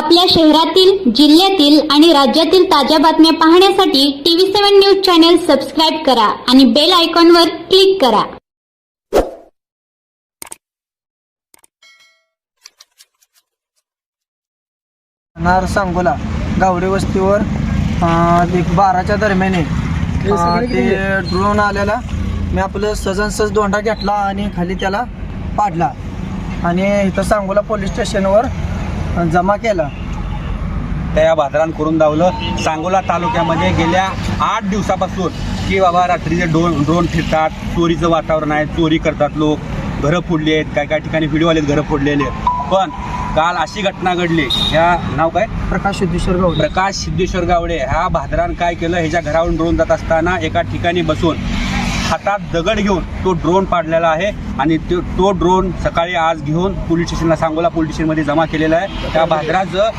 आपल्या शहरातील जिल्ह्यातील आणि राज्यातील ताज्या बातम्या पाहण्यासाठी TV seven news channel subscribe करा आणि बेल आयकॉनवर क्लिक करा नार सांगोला गावडे वस्तीवर अं, एक बाराच्या दरम्यान. अं, ते ड्रोन आलेला मी आपलं सजन सज दोंडा घेतला आणि खाली त्याला पाडला आणि इथं सांगोला पोलीस स्टेशनवर जमा केला. त्या या करून दावलं सांगोला तालुक्यामध्ये गेल्या आठ दिवसापासून की बाबा रात्रीचे ड्रोन ड्रोन फिरतात. चोरीचं वातावरण आहे. चोरी करतात लोक. घरं फोडली आहेत. काय काय ठिकाणी व्हिडिओ आलेत घरं फोडलेले पण काल अशी घटना घडली. ह्या नाव काय? प्रकाश सिद्धेश्वर गावडे. प्रकाश सिद्धेश्वर गावडे. ह्या भादरान काय केलं? ह्याच्या घरावरून ड्रोन जात असताना एका ठिकाणी बसून हातात दगड घेऊन तो ड्रोन पाडलेला आहे आणि तो तो ड्रोन सकाळी आज घेऊन पोलीस स्टेशनला सांगोला पोलीस स्टेशनमध्ये जमा केलेला आहे. त्या भाद्राचं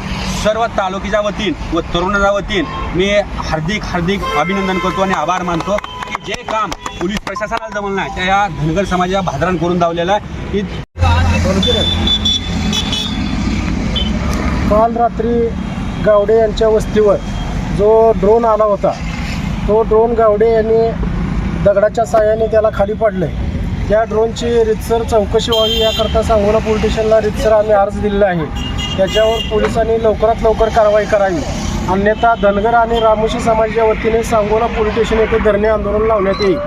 सर्व तालुक्याच्या वतीन व तरुणाच्या वतीन मी हार्दिक हार्दिक अभिनंदन करतो आणि आभार मानतो की जे काम पोलीस प्रशासनाला जमलं नाही त्या या धनगर समाजाच्या भादरान करून दावलेलं आहे. की काल रात्री गावडे यांच्या वस्तीवर जो ड्रोन आला होता तो ड्रोन गावडे यांनी दगडाच्या साह्याने त्याला खाली पडले. त्या ड्रोनची रितसर चौकशी व्हावी याकरता सांगोला पोलीस स्टेशनला रितसर आम्ही अर्ज दिलेला आहे. त्याच्यावर पोलिसांनी लवकरात लवकर कारवाई करावी. अन्यथा धनगर आणि रामोशी समाजाच्या वतीने सांगोला पोलीस स्टेशन येथे धरणे आंदोलन लावण्यात येईल.